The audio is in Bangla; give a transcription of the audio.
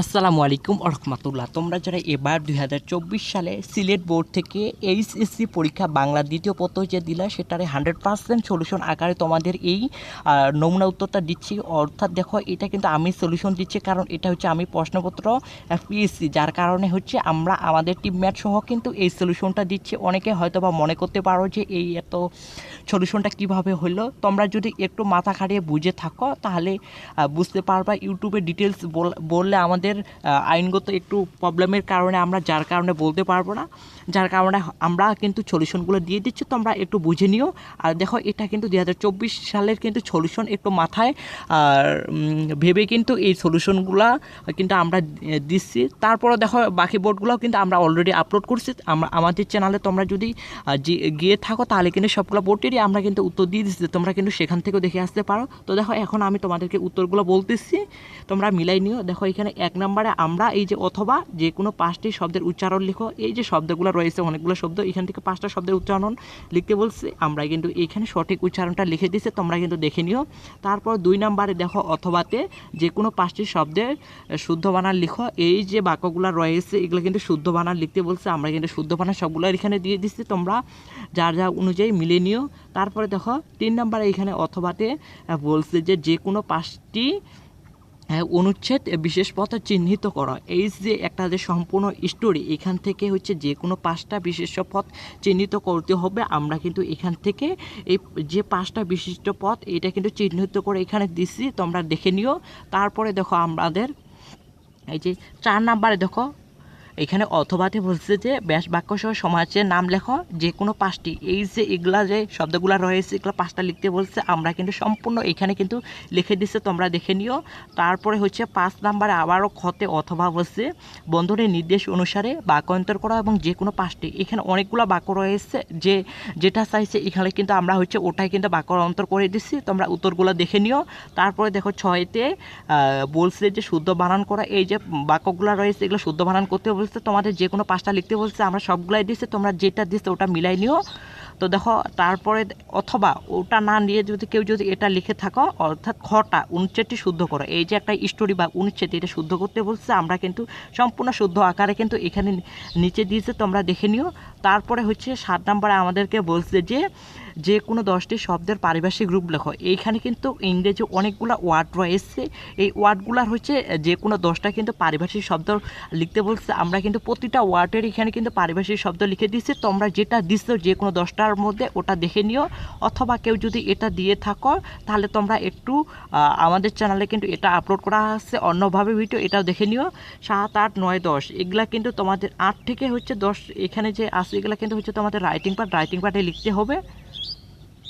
আসসালামু আলাইকুম রহমতুল্লাহ তোমরা যারা এবার দু হাজার চব্বিশ সালে সিলেট বোর্ড থেকে এইচএসসি পরীক্ষা বাংলা দ্বিতীয় পত্র যে দিলা, সেটারে হান্ড্রেড পার্সেন্ট সলিউশন আকারে তোমাদের এই নমুনা উত্তরটা দিচ্ছি। অর্থাৎ দেখো, এটা কিন্তু আমি সলিউশন দিচ্ছি, কারণ এটা হচ্ছে আমি প্রশ্নপত্র পিএসসি, যার কারণে হচ্ছে আমরা আমাদের টিমমেট সহ কিন্তু এই সলিউশনটা দিচ্ছি। অনেকে হয়তো বা মনে করতে পারো যে এই এত সলিউশনটা কীভাবে হলো তোমরা যদি একটু মাথা খাটিয়ে বুঝে থাকো, তাহলে বুঝতে পারবা। ইউটিউবে ডিটেলস বললে আমাদের আহ, আইনগত একটু প্রবলেমের কারণে আমরা যার কারণে বলতে পারব না যার কারণে আমরা কিন্তু সলিউশনগুলো দিয়ে দিচ্ছি তোমরা একটু বুঝে নিও। আর দেখো এটা কিন্তু দু হাজার চব্বিশ সালের কিন্তু সলিউশন একটু মাথায় আর ভেবে কিন্তু এই সলিউশনগুলো কিন্তু আমরা দিচ্ছি। তারপরে দেখো বাকি বোর্ডগুলোও কিন্তু আমরা অলরেডি আপলোড করছি। আমরা আমাদের চ্যানেলে তোমরা যদি গিয়ে থাকো তাহলে কিন্তু সবগুলো বোর্ডেরই আমরা কিন্তু উত্তর দিয়ে দিচ্ছি। তোমরা কিন্তু সেখান থেকেও দেখে আসতে পারো। তো দেখো এখন আমি তোমাদেরকে উত্তরগুলো বলতেছি তোমরা মিলাই নিও। দেখো এখানে এক নম্বরে আমরা এই যে অথবা যে কোনো পাঁচটি শব্দের উচ্চারণ লিখো। এই যে শব্দগুলো রয়েছে, অনেকগুলো শব্দ, এখান থেকে পাঁচটা শব্দের উচ্চারণ লিখতে বলছে। আমরা কিন্তু এখানে সঠিক উচ্চারণটা লিখে দিচ্ছে তোমরা কিন্তু দেখে নিও। তারপর দুই নম্বরে দেখো, অথবাতে যে কোনো পাঁচটি শব্দের শুদ্ধ বানান লিখো। এই যে বাক্যগুলো রয়েছে, এগুলো কিন্তু শুদ্ধ বানান লিখতে বলছে। আমরা কিন্তু শুদ্ধ বানান সবগুলো এখানে দিয়ে দিচ্ছি, তোমরা যার যা অনুযায়ী মিলে নিও। তারপরে দেখো, তিন নম্বরে এখানে অথবাতে বলছে যে যে কোনো পাঁচটি অনুচ্ছেদ বিশেষ পথে চিহ্নিত করা। এই যে একটা যে সম্পূর্ণ স্টোরি এখান থেকে হচ্ছে যে কোনো পাঁচটা বিশেষ পথ চিহ্নিত করতে হবে। আমরা কিন্তু এখান থেকে এই যে পাঁচটা বিশিষ্ট পথ, এটা কিন্তু চিহ্নিত করে এখানে দিচ্ছি তোমরা দেখে নিও। তারপরে দেখো আমাদের, এই যে চার নাম্বারে দেখো এখানে অথবাতে বলছে যে ব্যাস বাক্য সহ সমাজের নাম লেখো, যে কোনো পাঁচটি। এই যে এগুলা যে শব্দগুলো রয়েছে, এগুলো পাঁচটা লিখতে বলছে, আমরা কিন্তু সম্পূর্ণ এখানে কিন্তু লিখে দিচ্ছে তোমরা দেখে নিও। তারপরে হচ্ছে পাঁচ নাম্বারে আবারও ক্ষতে অথবা বলছে, বন্ধনের নির্দেশ অনুসারে বাক্যান্তর করা এবং যে কোনো পাঁচটি। এখানে অনেকগুলো বাক্য রয়েছে, যে যেটা চাইছে, এখানে কিন্তু আমরা হচ্ছে ওটাই কিন্তু বাক্য অন্তর করে দিচ্ছি তোমরা উত্তরগুলো দেখে নিও। তারপরে দেখো ছয়তে বলছে যে শুদ্ধ বানান করা, এই যে বাক্যগুলো রয়েছে, এগুলো শুদ্ধ বানান করতে বলছে, তোমাদের যে কোনো পাঁচটা লিখতে বলছে, আমরা সবগুলাই দিচ্ছি তোমরা যেটা দিচ্ছে ওটা মিলাই নিও। তো দেখো, তারপরে অথবা ওটা না নিয়ে যদি কেউ যদি এটা লিখে থাকো, অর্থাৎ খটা অনুচ্ছেদটি শুদ্ধ করো। এই যে একটা স্টোরি বা অনুচ্ছেদ এটা শুদ্ধ করতে বলছে, আমরা কিন্তু সম্পূর্ণ শুদ্ধ আকারে কিন্তু এখানে নিচে দিয়েছে, তোমরা দেখে নিও। তারপরে হচ্ছে সাত নম্বরে আমাদেরকে বলছে যে যে কোনো দশটি শব্দের পারিভাষিক রূপ লেখো। এইখানে কিন্তু ইংরেজি অনেকগুলো ওয়ার্ড রয়েছে। এই ওয়ার্ডগুলার হচ্ছে যে কোনো দশটা কিন্তু পারিভাষিক শব্দ লিখতে বলছে। আমরা কিন্তু প্রতিটা ওয়ার্ডের এখানে কিন্তু পারিভাষিক শব্দ লিখে দিচ্ছি তোমরা যেটা দিচ্ছ যে কোনো দশটার মধ্যে ওটা দেখে নিও। অথবা কেউ যদি এটা দিয়ে থাকো, তাহলে তোমরা একটু আমাদের চ্যানেলে কিন্তু এটা আপলোড করা আছে। অন্যভাবে ভিডিও এটাও দেখে নিও। সাত, আট, নয়, দশ, এগুলা কিন্তু তোমাদের আট থেকে হচ্ছে দশ এখানে যে আছে এগুলা কিন্তু হচ্ছে তোমাদের রাইটিং পার্ট রাইটিং পার্টে লিখতে হবে।